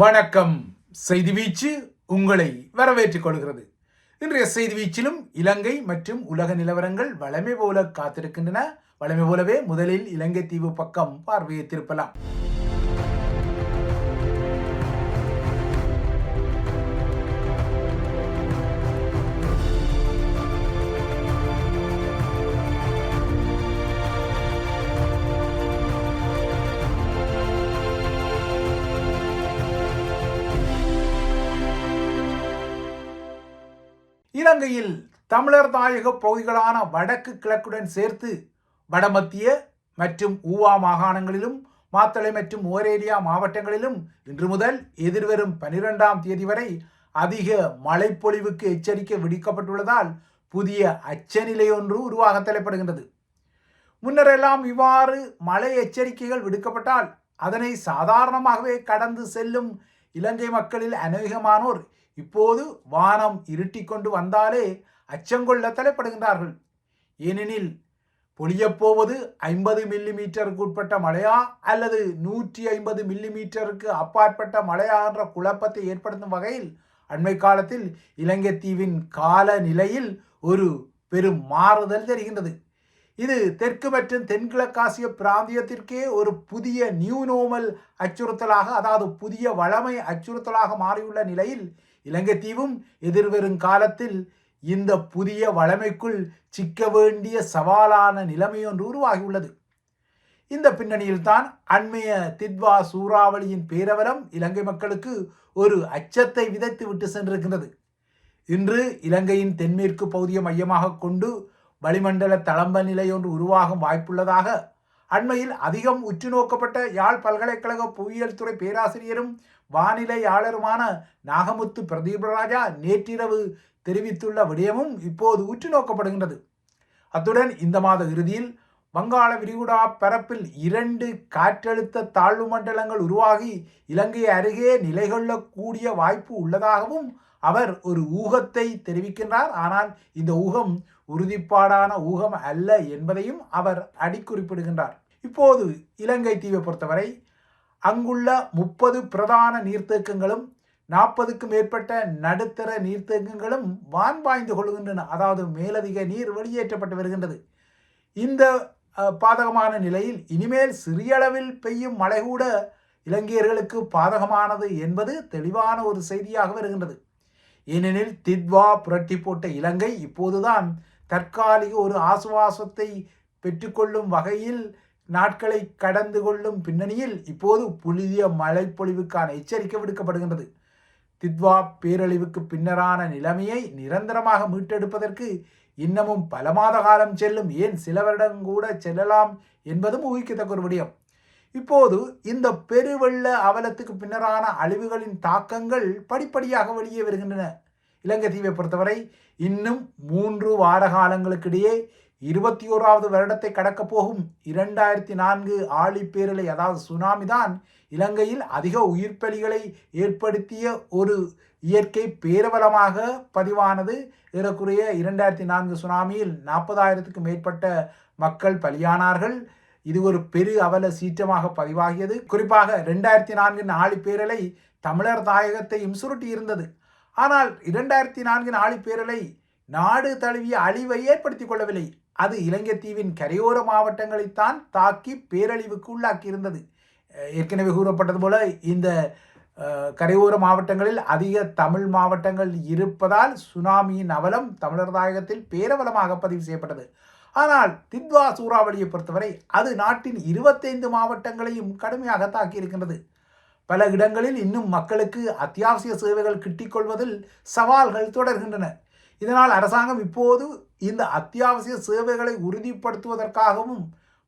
வணக்கம். செய்தி வீச்சு உங்களை வரவேற்றுக் கொள்கிறது. இன்றைய செய்தி வீச்சிலும் இலங்கை மற்றும் உலக நிலவரங்கள் வளமை போல காத்திருக்கின்றன. வளமை போலவே முதலில் இலங்கை தீவு பக்கம் பார்வையை திருப்பலாம் இலங்கையில் தமிழர் தாயக பகுதிகளான வடக்கு கிழக்குடன் சேர்த்து வடமத்திய மற்றும் ஊவா மாகாணங்களிலும் மாத்தளை மற்றும் ஓரேரியா மாவட்டங்களிலும் இன்று முதல் எதிர்வரும் பனிரெண்டாம் தேதி வரை அதிக மழைப்பொழிவுக்கு எச்சரிக்கை விடுக்கப்பட்டுள்ளதால் புதிய அச்சநிலை ஒன்று உருவாக தலைப்படுகின்றது. முன்னரெல்லாம் இவ்வாறு மழை எச்சரிக்கைகள் விடுக்கப்பட்டால் அதனை சாதாரணமாகவே கடந்து செல்லும் இலங்கை மக்களில் அநேகமானோர் இப்போது வானம் இருட்டிக் கொண்டு வந்தாலே அச்சங்கொள்ள தலைப்படுகின்றார்கள். ஏனெனில் பொழியப்போவது ஐம்பது மில்லி மீட்டருக்கு உட்பட்ட மழையா அல்லது நூற்றி ஐம்பது மில்லி மீட்டருக்கு அப்பாற்பட்ட மழையா என்ற குழப்பத்தை ஏற்படுத்தும் வகையில் அண்மை காலத்தில் இலங்கை தீவின் கால நிலையில் ஒரு பெரும் மாறுதல் தெரிகின்றது. இது தெற்கு மற்றும் தென்கிழக்காசிய பிராந்தியத்திற்கே ஒரு புதிய நியூ நோமல் அச்சுறுத்தலாக அதாவது புதிய வளமை அச்சுறுத்தலாக மாறியுள்ள நிலையில் இலங்கை தீவும் எதிர்வரும் காலத்தில் இந்த புதிய வளமைக்குள் சிக்க வேண்டிய சவாலான நிலைமை ஒன்று உருவாகியுள்ளது. இந்த பின்னணியில்தான் அண்மைய தித்வா சூறாவளியின் பேரவலம் இலங்கை மக்களுக்கு ஒரு அச்சத்தை விதைத்து விட்டு சென்றிருக்கின்றது. இன்று இலங்கையின் தென்மேற்கு பகுதியை மையமாக கொண்டு வளிமண்டல தளம்ப நிலை ஒன்று உருவாகும் வாய்ப்புள்ளதாக அண்மையில் அதிகம் உற்று நோக்கப்பட்ட யாழ் பல்கலைக்கழக புவியியல் துறை பேராசிரியரும் வானிலையாளருமான நாகமுத்து பிரதீபராஜா நேற்றிரவு தெரிவித்துள்ள விடயமும் இப்போது உற்று நோக்கப்படுகின்றது அத்துடன் இந்த மாத இறுதியில் வங்காள விரிகுடா பரப்பில் இரண்டு காற்றழுத்த தாழ்வு மண்டலங்கள் உருவாகி இலங்கை அருகே நிலை கொள்ளக்கூடிய வாய்ப்பு உள்ளதாகவும் அவர் ஒரு ஊகத்தை தெரிவிக்கின்றார். ஆனால் இந்த ஊகம் உறுதிப்பாடான ஊகம் அல்ல என்பதையும் அவர் அடிக்குறிப்பிடுகின்றார். இப்போது இலங்கை தீவை பொறுத்தவரை அங்குள்ள முப்பது பிரதான நீர்த்தேக்கங்களும் நாற்பதுக்கும் மேற்பட்ட நடுத்தர நீர்த்தேக்கங்களும் வான் பாய்ந்து கொள்கின்றன. அதாவது மேலதிக நீர் வெளியேற்றப்பட்டு வருகின்றது. இந்த பாதகமான நிலையில் இனிமேல் சிறிய அளவில் பெய்யும் மழை கூட இலங்கையர்களுக்கு பாதகமானது என்பது தெளிவான ஒரு செய்தியாக வருகின்றது. ஏனெனில் தித்வா புரட்டி போட்ட இலங்கை இப்போதுதான் தற்காலிக ஒரு ஆசுவாசத்தை பெற்றுக்கொள்ளும் வகையில் நாட்களை கடந்து கொள்ளும் பின்னணியில் இப்போது புழுதிய மழைப்பொழிவுக்கான எச்சரிக்கை விடுக்கப்படுகின்றது. தித்வா பேரழிவுக்கு பின்னரான நிலைமையை நிரந்தரமாக மீட்டெடுப்பதற்கு இன்னமும் பல மாத காலம் செல்லும். ஏன் சில வருடம் கூட செல்லலாம் என்பதும் ஊகிக்கத்தக்க ஒரு விடயம். இப்போது இந்த பெருவெள்ள அவலத்துக்கு பின்னரான அழிவுகளின் தாக்கங்கள் படிப்படியாக வெளியே வருகின்றன. இலங்கை தீவை பொறுத்தவரை இன்னும் மூன்று வார காலங்களுக்கிடையே இருபத்தி ஓராவது வருடத்தை கடக்கப் போகும் இரண்டாயிரத்தி நான்கு ஆழி பேரலை அதாவது சுனாமி தான் இலங்கையில் அதிக உயிர்ப்பலிகளை ஏற்படுத்திய ஒரு இயற்கை பேரவலமாக பதிவானது. ஏறக்குறைய இரண்டாயிரத்தி நான்கு சுனாமியில் நாற்பதாயிரத்துக்கும் மேற்பட்ட மக்கள் பலியானார்கள். இது ஒரு பெரு அவல சீற்றமாக பதிவாகியது. குறிப்பாக ரெண்டாயிரத்தி நான்கு ஆழி பேரலை தமிழர் தாயகத்தையும் சுருட்டி இருந்தது ஆனால் இரண்டாயிரத்தி நான்கு ஆழி பேரலை நாடு தழுவிய அழிவை ஏற்படுத்திக் கொள்ளவில்லை அது இலங்கை தீவின் கரையோர மாவட்டங்களைத்தான் தாக்கி பேரழிவுக்கு உள்ளாக்கி இருந்தது ஏற்கனவே கூறப்பட்டது போல இந்த கரையோர மாவட்டங்களில் அதிக தமிழ் மாவட்டங்கள் இருப்பதால் சுனாமியின் அவலம் தமிழர் தாயகத்தில் பேரவலமாக பதிவு செய்யப்பட்டது. ஆனால் தித்வா சூறாவளியை பொறுத்தவரை அது நாட்டின் இருபத்தைந்து மாவட்டங்களையும் கடுமையாக தாக்கியிருக்கின்றது. பல இடங்களில் இன்னும் மக்களுக்கு அத்தியாவசிய சேவைகள் கிட்டிக்கொள்வதில் சவால்கள் தொடர்கின்றன. இதனால் அரசாங்கம் இப்போது இந்த அத்தியாவசிய சேவைகளை உறுதிப்படுத்துவதற்காகவும்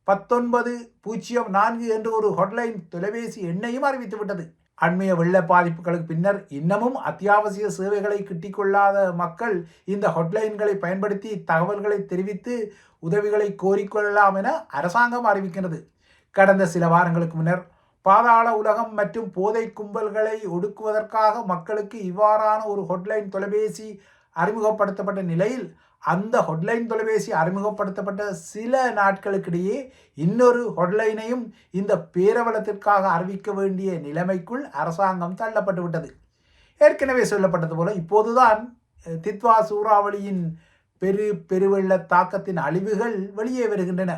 பத்தொன்பது பூஜ்ஜியம் நான்கு என்ற ஒரு ஹொட்லைன் தொலைபேசி எண்ணையும் அறிவித்துவிட்டது. அண்மைய வெள்ள பாதிப்புகளுக்கு பின்னர் இன்னமும் அத்தியாவசிய சேவைகளை கிட்டிக்கொள்ளாத மக்கள் இந்த ஹொட்லைன்களை பயன்படுத்தி தகவல்களை தெரிவித்து உதவிகளை கோரிக்கொள்ளலாம் என அரசாங்கம் அறிவிக்கிறது கடந்த சில வாரங்களுக்கு முன்னர் பாதாள உலகம் மற்றும் போதை கும்பல்களை ஒடுக்குவதற்காக மக்களுக்கு இவ்வாறான ஒரு ஹொட்லைன் தொலைபேசி அறிமுகப்படுத்தப்பட்ட நிலையில் அந்த ஹொட்லைன் தொலைபேசி அறிமுகப்படுத்தப்பட்ட சில நாட்களுக்கிடையே இன்னொரு ஹொட்லைனையும் இந்த பேரவலத்திற்காக அறிவிக்க வேண்டிய நிலைமைக்குள் அரசாங்கம் தள்ளப்பட்டு விட்டது. ஏற்கனவே சொல்லப்பட்டது போல இப்போதுதான் தித்வா சூறாவளியின் பெரு பெருவெள்ள தாக்கத்தின் அழிவுகள் வெளியே வருகின்றன.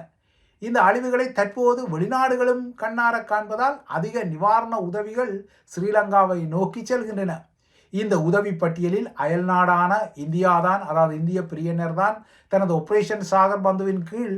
இந்த அழிவுகளை தற்போது வெளிநாடுகளும் கண்ணார காண்பதால் அதிக நிவாரண உதவிகள் ஸ்ரீலங்காவை நோக்கி செல்கின்றன. இந்த உதவி பட்டியலில் அயல்நாடான இந்தியாதான் அதாவது இந்திய பிரியனர் தான் தனது ஒப்ரேஷன் சாகர் பந்துவின் கீழ்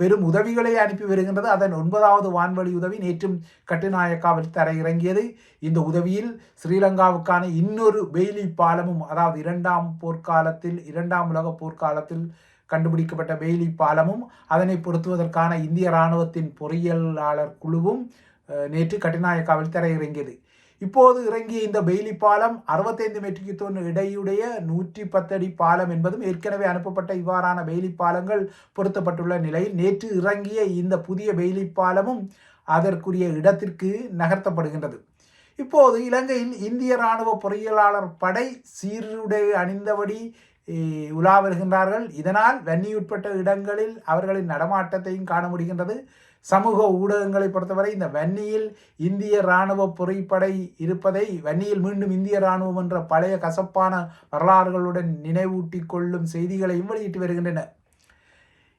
பெரும் உதவிகளை அனுப்பி வருகின்றது. அதன் ஒன்பதாவது வான்வழி உதவி நேற்றும் கட்டுநாயக்காவில் தரையிறங்கியது. இந்த உதவியில் ஸ்ரீலங்காவுக்கான இன்னொரு பெய்லி பாலமும் அதாவது இரண்டாம் போர்க்காலத்தில் இரண்டாம் உலக போர்க்காலத்தில் கண்டுபிடிக்கப்பட்ட பெய்லி பாலமும் அதனை பொருத்துவதற்கான இந்திய இராணுவத்தின் பொறியியலாளர் குழுவும் நேற்று கட்டுநாயக்காவில் தரையிறங்கியது. இப்போது இறங்கிய இந்த பெய்லி பாலம் அறுபத்தைந்து மெட்ரிக் தொன் இடையுடைய நூற்றி பத்தடி பாலம் என்பதும் ஏற்கனவே அனுப்பப்பட்ட இவ்வாறான பெய்லி பாலங்கள் பொருத்தப்பட்டுள்ள நிலையில் நேற்று இறங்கிய இந்த புதிய பெய்லி பாலமும் அதற்குரிய இடத்திற்கு நகர்த்தப்படுகின்றது. இப்போது இலங்கையில் இந்திய இராணுவ பொறியியலாளர் படை சீருடை அணிந்தபடி உலா வருகின்றார்கள். இதனால் வன்னியுட்பட்ட இடங்களில் அவர்களின் நடமாட்டத்தையும் காண முடிகின்றது. சமூக ஊடகங்களை பொறுத்தவரை இந்த வன்னியில் இந்திய இராணுவ பொறிப்படை இருப்பதை வன்னியில் மீண்டும் இந்திய இராணுவம் என்ற பழைய கசப்பான வரலாறுகளுடன் நினைவூட்டிக் கொள்ளும் செய்திகளையும் வெளியிட்டு வருகின்றன.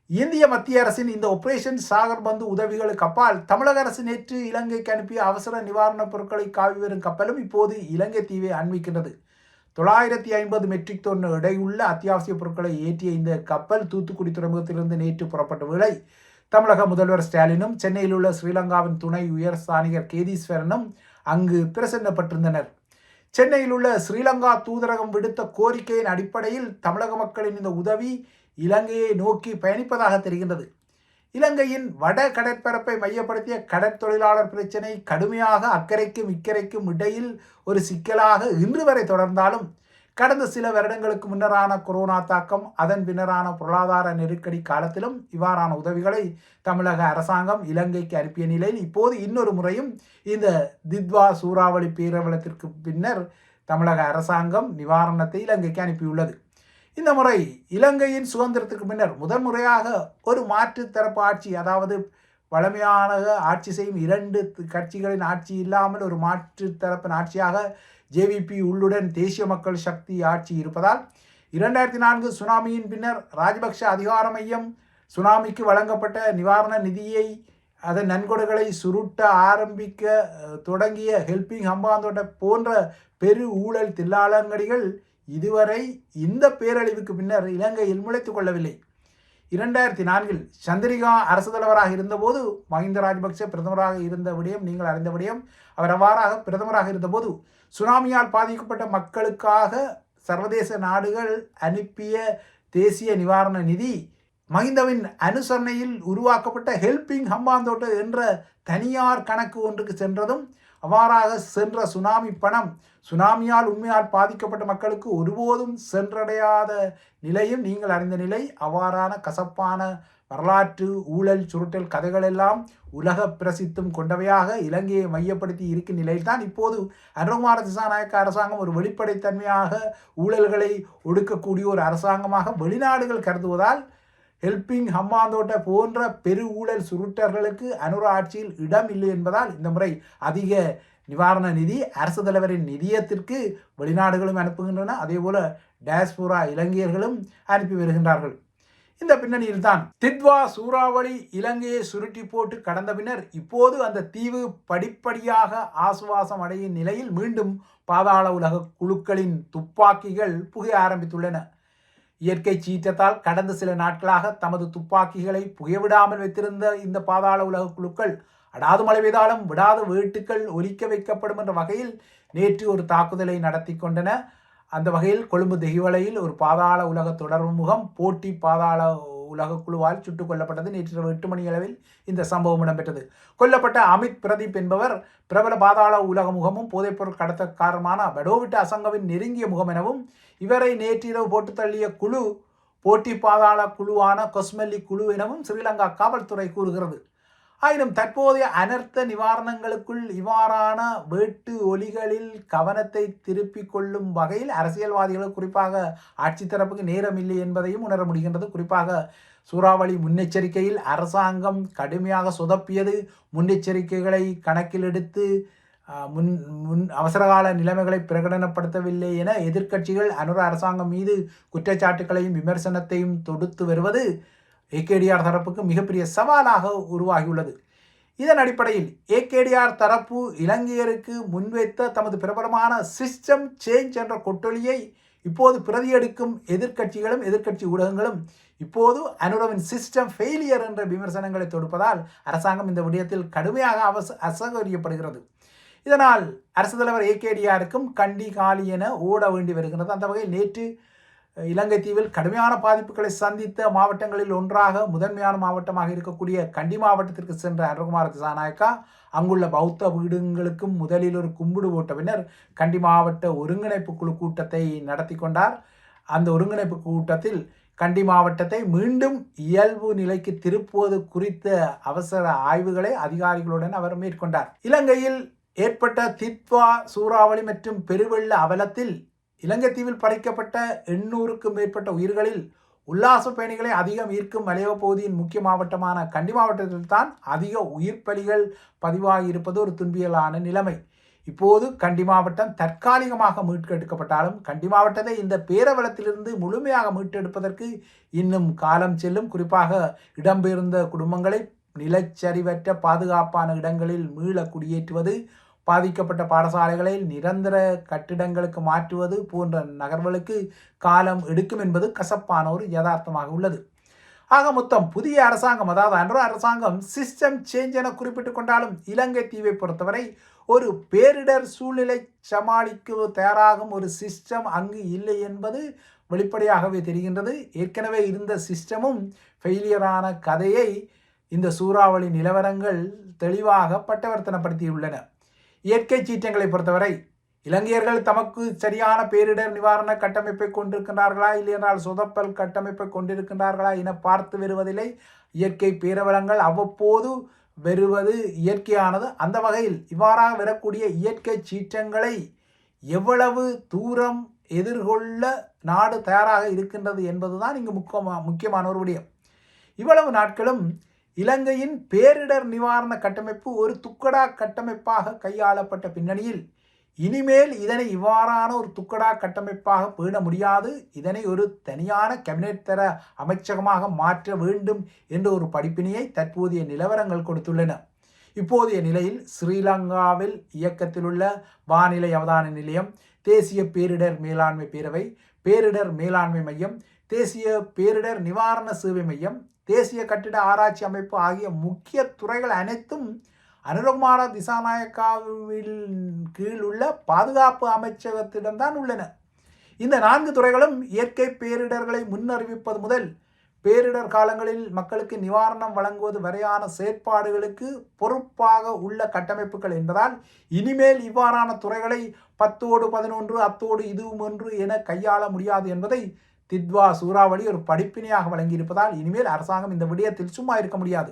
இந்திய மத்திய அரசின் இந்த ஆபரேஷன் சாகர் பந்து உதவிகளுக்கு அப்பால் தமிழக அரசு நேற்று இலங்கைக்கு அனுப்பிய அவசர நிவாரணப் பொருட்களை காவி வரும் கப்பலும் இப்போது இலங்கை தீவை அண்மிக்கின்றது. தொள்ளாயிரத்தி ஐம்பது மெட்ரிக் டன் எடையுள்ள அத்தியாவசிய பொருட்களை ஏற்றிய இந்த கப்பல் தூத்துக்குடி துறைமுகத்திலிருந்து நேற்று புறப்பட்ட வேளை தமிழக முதல்வர் ஸ்டாலினும் சென்னையில் உள்ள ஸ்ரீலங்காவின் துணை உயர் ஸ்தானிகர் கேதீஸ்வரனும் அங்கு பிரசன்னப்பட்டிருந்தனர். சென்னையில் உள்ள ஸ்ரீலங்கா தூதரகம் விடுத்த கோரிக்கையின் அடிப்படையில் தமிழக மக்களின் இந்த உதவி இலங்கையை நோக்கி பயணிப்பதாக தெரிகின்றது. இலங்கையின் வட கடற்பரப்பை மையப்படுத்திய கடற்தொழிலாளர் பிரச்சினை கடுமையாக அக்கறைக்கும் இக்கரைக்கும் இடையில் ஒரு சிக்கலாக இன்று வரை தொடர்ந்தாலும் கடந்த சில வருடங்களுக்கு முன்னரான கொரோனா தாக்கம் அதன் பின்னரான பொருளாதார நெருக்கடி காலத்திலும் இவ்வாறான உதவிகளை தமிழக அரசாங்கம் இலங்கைக்கு அனுப்பிய நிலையில் இப்போது இன்னொரு முறையும் இந்த தித்வா சூறாவளி பேரவலத்திற்கு பின்னர் தமிழக அரசாங்கம் நிவாரணத்தை இலங்கைக்கு அனுப்பியுள்ளது. இந்த முறை இலங்கையின் சுதந்திரத்துக்கு பின்னர் முதன் முறையாக ஒரு மாற்று தரப்பு ஆட்சி அதாவது வளமையான ஆட்சி செய்யும் இரண்டு கட்சிகளின் ஆட்சி இல்லாமல் ஒரு மாற்று தரப்பின் ஆட்சியாக ஜேவிபி உள்ளுடன் தேசிய மக்கள் சக்தி ஆட்சி இருப்பதால் இரண்டாயிரத்தி நான்கு சுனாமியின் பின்னர் ராஜபக்ஷ அதிகார மையம் சுனாமிக்கு வழங்கப்பட்ட நிவாரண நிதியை அதன் நன்கொடைகளை சுருட்ட ஆரம்பிக்க தொடங்கிய ஹெல்பிங் ஹம்பாந்தோட்ட போன்ற பெரு ஊழல் தில்லாளங்கடிகள் இதுவரை இந்த பேரழிவுக்கு பின்னர் இலங்கையில் முளைத்து கொள்ளவில்லை. இரண்டாயிரத்தி நான்கில் சந்திரிகா அரசு தலைவராக இருந்தபோது மஹிந்த ராஜபக்சே பிரதமராக இருந்த விடயம் நீங்கள் அறிந்த விடயம் அவர் அவ்வாறாக பிரதமராக இருந்தபோது சுனாமியால் பாதிக்கப்பட்ட மக்களுக்காக சர்வதேச நாடுகள் அனுப்பிய தேசிய நிவாரண நிதி மஹிந்தவின் அனுசரணையில் உருவாக்கப்பட்ட ஹெல்பிங் ஹம்பாந்தோட்ட என்ற தனியார் கணக்கு ஒன்றுக்கு சென்றதும் அவ்வாறாக சென்ற சுனாமி பணம் சுனாமியால் உண்மையால் பாதிக்கப்பட்ட மக்களுக்கு ஒருபோதும் சென்றடையாத நிலையும் நீங்கள் அறிந்த நிலை அவ்வாறான கசப்பான வரலாற்று ஊழல் சுருட்டல் கதைகள் எல்லாம் உலக பிரசித்தும் கொண்டவையாக இலங்கையை மையப்படுத்தி இருக்கும் நிலையில்தான் இப்போது அனுகுமார திசாநாயக்க அரசாங்கம் ஒரு வெளிப்படைத்தன்மையாக ஊழல்களை ஒடுக்கக்கூடிய ஒரு அரசாங்கமாக வெளிநாடுகள் கருதுவதால் ஹெல்பிங் ஹம்மாந்தோட்ட போன்ற பெரு ஊழல் சுருட்டர்களுக்கு அனுர ஆட்சியில் இடம் இல்லை என்பதால் இந்த முறை அதிக நிவாரண நிதி அரசு தலைவரின் நிதியத்திற்கு வெளிநாடுகளும் அனுப்புகின்றன. அதேபோல டேஸ்போரா இலங்கையர்களும் அனுப்பி வருகின்றார்கள். இந்த பின்னணியில் தான் தித்வா சூறாவளி இலங்கையை சுருட்டி போட்டு கடந்த பின்னர் இப்போது அந்த தீவு படிப்படியாக ஆசுவாசம் அடையும் நிலையில் மீண்டும் பாதாள உலக குழுக்களின் துப்பாக்கிகள் புகைய ஆரம்பித்துள்ளன. இயற்கை சீற்றத்தால் கடந்த சில நாட்களாக தமது துப்பாக்கிகளை புகைவிடாமல் வைத்திருந்த இந்த பாதாள உலக குழுக்கள் அடாது மழை பெய்தாலும் விடாத வீட்டுக்கள் ஒலிக்க வைக்கப்படும் என்ற வகையில் நேற்று ஒரு தாக்குதலை நடத்தி கொண்டன. அந்த வகையில் கொழும்பு தெஹிவலையில் ஒரு பாதாள உலக தொடர்பு முகம் போட்டி பாதாள உலக குழுவால் சுட்டுக் கொல்லப்பட்டது. நேற்றிரவு எட்டு மணி அளவில் இந்த சம்பவம் இடம்பெற்றது. கொல்லப்பட்ட அமித் பிரதீப் என்பவர் பிரபல பாதாள உலக முகமும் போதைப்பொருள் கடத்தக்காரமான படோவிட்ட அசங்கவின் நெருங்கிய முகம் எனவும் இவரை நேற்றிரவு போட்டு தள்ளிய குழு போட்டி பாதாள குழுவான கொஸ்மெல்லி குழு எனவும் ஸ்ரீலங்கா காவல்துறை கூறுகிறது. ஆயினும் தற்போதைய அனர்த்த நிவாரணங்களுக்குள் இவ்வாறான வேட்டு ஒலிகளில் கவனத்தை திருப்பிக் கொள்ளும் வகையில் அரசியல்வாதிகள் குறிப்பாக ஆட்சி தரப்புக்கு நேரம் இல்லை என்பதையும் உணர முடிகின்றது. குறிப்பாக சூறாவளி முன்னெச்சரிக்கையில் அரசாங்கம் கடுமையாக சொதப்பியது. முன்னெச்சரிக்கைகளை கணக்கில் எடுத்து முன் முன் அவசரகால நிலைமைகளை பிரகடனப்படுத்தவில்லை என எதிர்க்கட்சிகள் அனுர அரசாங்கம் மீது குற்றச்சாட்டுகளையும் விமர்சனத்தையும் தொடுத்து வருவது ஏகேடிஆர் தரப்புக்கு மிகப்பெரிய சவாலாக உருவாகியுள்ளது. இதன் அடிப்படையில் ஏகேடிஆர் தரப்பு இலங்கையருக்கு முன்வைத்த தமது பிரபலமான சிஸ்டம் சேஞ்ச் என்ற கொட்டொலியை இப்போது பிரதி எடுக்கும் எதிர்க்கட்சிகளும் எதிர்க்கட்சி ஊடகங்களும் இப்போது அனுரவின் சிஸ்டம் ஃபெயிலியர் என்ற விமர்சனங்களை தொடுப்பதால் அரசாங்கம் இந்த விடயத்தில் கடுமையாக அவச அசகரியப்படுகிறது. இதனால் அரசு தலைவர் ஏகேடிஆருக்கும் கண்டி காலி என ஓட வேண்டி வருகிறது. அந்த வகையில் நேற்று இலங்கை தீவில் கடுமையான பாதிப்புகளை சந்தித்த மாவட்டங்களில் ஒன்றாக முதன்மையான மாவட்டமாக இருக்கக்கூடிய கண்டி மாவட்டத்திற்கு சென்ற அருகுமார திசாநாயக்கா அங்குள்ள பௌத்த வீடுங்களுக்கும் முதலில் ஒரு கும்பிடு போட்ட பின்னர் கண்டி மாவட்ட ஒருங்கிணைப்பு குழு கூட்டத்தை நடத்தி கொண்டார். அந்த ஒருங்கிணைப்பு கூட்டத்தில் கண்டி மாவட்டத்தை மீண்டும் இயல்பு நிலைக்கு திருப்புவது குறித்த அவசர ஆய்வுகளை அதிகாரிகளுடன் அவர் மேற்கொண்டார். இலங்கையில் ஏற்பட்ட தித்வா சூறாவளி மற்றும் பெருவெள்ள அவலத்தில் இலங்கை தீவில் எண்ணூறுக்கும் மேற்பட்ட உயிர்களில் உல்லாச பயணிகளை அதிகம் ஈர்க்கும் மலையக பகுதியின் முக்கிய மாவட்டமான கண்டி மாவட்டத்தில் தான் அதிக உயிர் பலிகள் பதிவாகி இருப்பது ஒரு துன்பியலான நிலைமை. இப்போது கண்டி மாவட்டம் தற்காலிகமாக மீட்டெடுக்கப்பட்டாலும் கண்டி மாவட்டத்தை இந்த பேரவலத்திலிருந்து முழுமையாக மீட்டெடுப்பதற்கு இன்னும் காலம் செல்லும். குறிப்பாக இடம்பெயர்ந்த குடும்பங்களை நிலச்சரிவற்ற பாதுகாப்பான இடங்களில் மீள குடியேற்றுவது பாதிக்கப்பட்ட பாடசாலைகளை நிரந்தர கட்டிடங்களுக்கு மாற்றுவது போன்ற நகர்வுகளுக்கு காலம் எடுக்கும் என்பது கசப்பான ஒரு யதார்த்தமாக உள்ளது. ஆக மொத்தம் புதிய அரசாங்கம் அதாவது அன்றோ அரசாங்கம் சிஸ்டம் சேஞ்ச் என குறிப்பிட்டு கொண்டாலும் இலங்கை தீவை பொறுத்தவரை ஒரு பேரிடர் சூழ்நிலை சமாளிக்க தயாராகும் ஒரு சிஸ்டம் அங்கு இல்லை என்பது வெளிப்படையாகவே தெரிகின்றது. ஏற்கனவே இருந்த சிஸ்டமும் ஃபெயிலியரான கதையை இந்த சூறாவளி நிலவரங்கள் தெளிவாக பட்டவர்த்தனப்படுத்தியுள்ளன. இயற்கை சீற்றங்களை பொறுத்தவரை இலங்கையர்கள் தமக்கு சரியான பேரிடர் நிவாரண கட்டமைப்பை கொண்டிருக்கின்றார்களா இல்லையென்றால் சொதப்பல் கட்டமைப்பை கொண்டிருக்கின்றார்களா என பார்த்து வருவதில்லை. இயற்கை பேரவலங்கள் அவ்வப்போது வருவது இயற்கையானது. அந்த வகையில் இவ்வாறாக வரக்கூடிய இயற்கை சீற்றங்களை எவ்வளவு தூரம் எதிர்கொள்ள நாடு தயாராக இருக்கின்றது என்பதுதான் இங்கு முக்கியமா முக்கியமான ஒரு விடயம். இவ்வளவு நாட்களும் இலங்கையின் பேரிடர் நிவாரண கட்டமைப்பு ஒரு துக்கடா கட்டமைப்பாக கையாளப்பட்ட பின்னணியில் இனிமேல் இதனை இவ்வாறான ஒரு துக்கடா கட்டமைப்பாக பேண முடியாது. இதனை ஒரு தனியான கேபினெட் தர அமைச்சகமாக மாற்ற வேண்டும் என்ற ஒரு படிப்பினையை தற்போதைய நிலவரங்கள் கொடுத்துள்ளன. இப்போதைய நிலையில் ஸ்ரீலங்காவில் இயக்கத்தில் உள்ள வானிலை அவதான நிலையம் தேசிய பேரிடர் மேலாண்மை பேரவை பேரிடர் மேலாண்மை மையம் தேசிய பேரிடர் நிவாரண சேவை மையம் தேசிய கட்டிட ஆராய்ச்சி அமைப்பு ஆகிய முக்கிய துறைகள் அனைத்தும் அனுரகுமார திசாநாயக்காவில் கீழ் உள்ள பாதுகாப்பு அமைச்சகத்திடம்தான் உள்ளன. இந்த நான்கு துறைகளும் இயற்கை பேரிடர்களை முன்னறிவிப்பது முதல் பேரிடர் காலங்களில் மக்களுக்கு நிவாரணம் வழங்குவது வரையான செயற்பாடுகளுக்கு பொறுப்பாக உள்ள கட்டமைப்புகள் என்பதால் இனிமேல் இவ்வாறான துறைகளை பத்தோடு பதினொன்று அத்தோடு இதுவும் ஒன்று என கையாள முடியாது என்பதை தித்வா சூறாவளி ஒரு படிப்பினையாக வழங்கியிருப்பதால் இனிமேல் அரசாங்கம் இந்த விடயத்தில் சும்மா இருக்க முடியாது.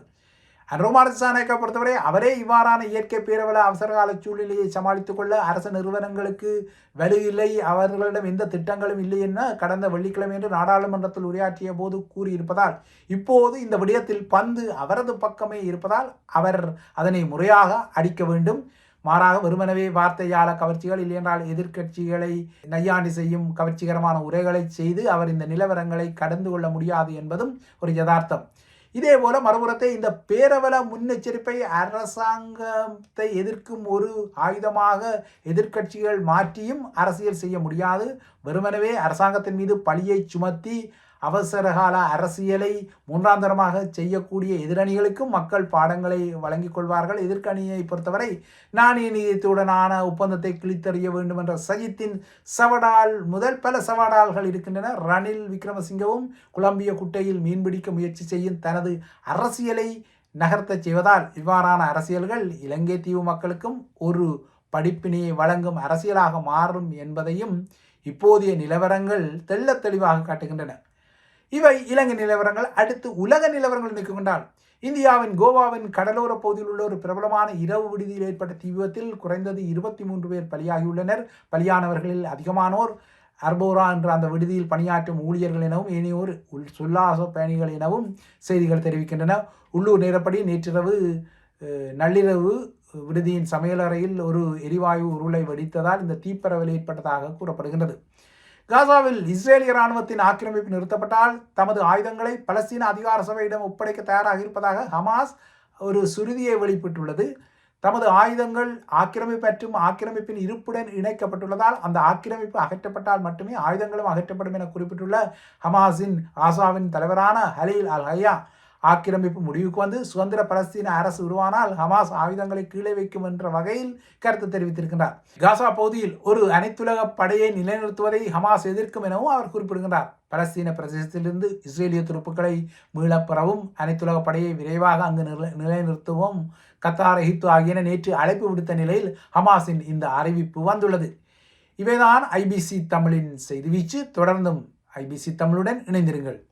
அன்ரோமாரசானேக்கை பொறுத்தவரை அவரே இவ்வாறான இயற்கை பேரவல அவசரகால சூழ்நிலையை சமாளித்துக் கொள்ள அரசு நிறுவனங்களுக்கு வலு இல்லை. அவர்களிடம் எந்த திட்டங்களும் இல்லை என கடந்த வெள்ளிக்கிழமை என்று நாடாளுமன்றத்தில் உரையாற்றிய போது கூறியிருப்பதால் இப்போது இந்த விடயத்தில் பந்து அவரது பக்கமே இருப்பதால் அவர் அதனை முறையாக அடிக்க வேண்டும். மாறாக வெறுமனவே வார்த்தையால கவர்ச்சிகள் இல்லையென்றால் எதிர்க்கட்சிகளை நையாண்டி செய்யும் கவர்ச்சிகரமான உரைகளை செய்து அவர் இந்த நிலவரங்களை கடந்து கொள்ள முடியாது என்பதும் ஒரு யதார்த்தம். இதே போல மறுபுறத்தை இந்த பேரவல முன்னெச்சரிப்பை அரசாங்கத்தை எதிர்க்கும் ஒரு ஆயுதமாக எதிர்க்கட்சிகள் மாற்றியும் அரசியல் செய்ய முடியாது. வெறுமனவே அரசாங்கத்தின் மீது பழியை சுமத்தி அவசரகால அரசியலை மூன்றாந்தரமாக செய்யக்கூடிய எதிரணிகளுக்கும் மக்கள் பாடங்களை வழங்கிக் கொள்வார்கள். எதிர்க்கணியை பொறுத்தவரை நாணய நிதியத்துடனான ஒப்பந்தத்தை கிழித்தறிய வேண்டும் என்ற சஜித்தின் சவடால் முதல் பல சவடால்கள் இருக்கின்றன. ரணில் விக்ரமசிங்கவும் குழம்பிய குட்டையில் மீன்பிடிக்க முயற்சி செய்யும் தனது அரசியலை நகர்த்தச் செய்வதால் இவ்வாறான அரசியல்கள் இலங்கை தீவு மக்களுக்கும் ஒரு படிப்பினையை வழங்கும் அரசியலாக மாறும் என்பதையும் இப்போதைய நிலவரங்கள் தெள்ளத் தெளிவாக காட்டுகின்றன. இவை இலங்கை நிலவரங்கள் அடுத்து உலக நிலவரங்கள் நிற்கின்றால் இந்தியாவின் கோவாவின் கடலோர பகுதியில் உள்ள ஒரு பிரபலமான இரவு விடுதியில் ஏற்பட்ட தீ விபத்தில் குறைந்தது இருபத்தி மூன்று பேர் பலியாகியுள்ளனர். பலியானவர்களில் அதிகமானோர் அர்போரா என்ற அந்த விடுதியில் பணியாற்றும் ஊழியர்கள் எனவும் ஏனையோர் உள் சுல்லாச பயணிகள் எனவும் செய்திகள் தெரிவிக்கின்றன. உள்ளூர் நேரப்படி நேற்றிரவு நள்ளிரவு விடுதியின் சமையலறையில் ஒரு எரிவாயு உருளை வெடித்ததால் இந்த தீப்பரவல் ஏற்பட்டதாக கூறப்படுகின்றது. காசாவில் இஸ்ரேலிய ராணுவத்தின் ஆக்கிரமிப்பு நிறுத்தப்பட்டால் தமது ஆயுதங்களை பலஸ்தீன அதிகார சபையிடம் ஒப்படைக்க தயாராக இருப்பதாக ஹமாஸ் ஒரு சுருதியை வெளியிட்டுள்ளது. தமது ஆயுதங்கள் ஆக்கிரமிப்பு மற்றும் ஆக்கிரமிப்பின் இருப்புடன் இணைக்கப்பட்டுள்ளதால் அந்த ஆக்கிரமிப்பு அகற்றப்பட்டால் மட்டுமே ஆயுதங்களும் அகற்றப்படும் என குறிப்பிட்டுள்ள ஹமாஸின் ஆசாவின் தலைவரான ஹலீல் அல் ஹையா ஆக்கிரமிப்பு முடிவுக்கு வந்து சுதந்திர பலஸ்தீன அரசு உருவானால் ஹமாஸ் ஆயுதங்களை கீழே வைக்கும் என்ற வகையில் கருத்து தெரிவித்திருக்கின்றார். காசா பகுதியில் ஒரு அனைத்துலக படையை நிலைநிறுத்துவதை ஹமாஸ் எதிர்க்கும் எனவும் அவர் குறிப்பிடுகின்றார். பலஸ்தீன பிரதேசத்திலிருந்து இஸ்ரேலிய துருப்புக்களை மீளப் பெறவும் அனைத்துலக படையை விரைவாக அங்கு நிலை நிலைநிறுத்தவும் கத்தார் எகிப்து ஆகியன நேற்று அழைப்பு விடுத்த நிலையில் ஹமாஸின் இந்த அறிவிப்பு வந்துள்ளது. இவைதான் ஐபிசி தமிழின் செய்தி வீச்சு. தொடர்ந்தும் ஐபிசி தமிழுடன் இணைந்திருங்கள்.